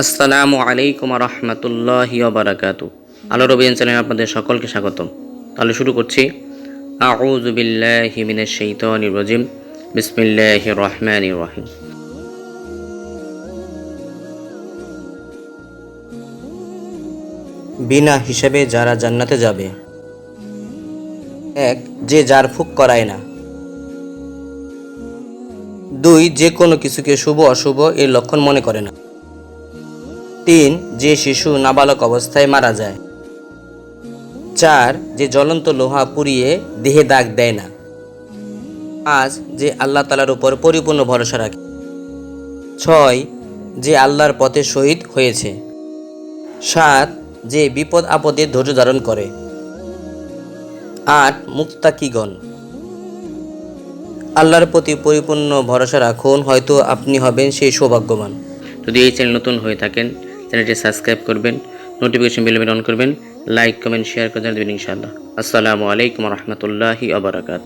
আসসালামু আলাইকুম রহমতুল্লাহি বারাকাতু আলো রবিয়ান চ্যানেলে আপনাদের সকলকে স্বাগতম। তাহলে শুরু করছি। আউযু বিল্লাহি মিনাশ শাইতানির রাজিম। বিসমিল্লাহির রহমানির রহিম। বিনা হিসেবে যারা জান্নাতে যাবে, এক, যে যার ফুক করায় না। দুই, যে কোনো কিছুকে শুভ অশুভ এর লক্ষণ মনে করে না। তিন, যে শিশু নাবালক অবস্থায় মারা যায়। চার, যে জ্বলন্ত লোহা পুড়িয়ে দেহে দাগ দেয় না। পাঁচ, যে আল্লাহ তালার উপর পরিপূর্ণ ভরসা রাখে। ছয়, যে আল্লাহর পথে শহীদ হয়েছে। সাত, যে বিপদ আপদে ধৈর্য ধারণ করে। আট মুক্তাকিগণ আল্লাহর প্রতি পরিপূর্ণ ভরসা রাখুন, হয়তো আপনি হবেন সেই সৌভাগ্যবান। যদি এই চ্যানেল নতুন হয়ে থাকেন চ্যানেলটি সাবস্ক্রাইব করবেন নোটিফিকেশন বেল অন করবেন লাইক কমেন্ট শেয়ার করে দেবেন ইনশাআল্লাহ। আসসালামু আলাইকুম রহমতুল্লাহি আবরাকাত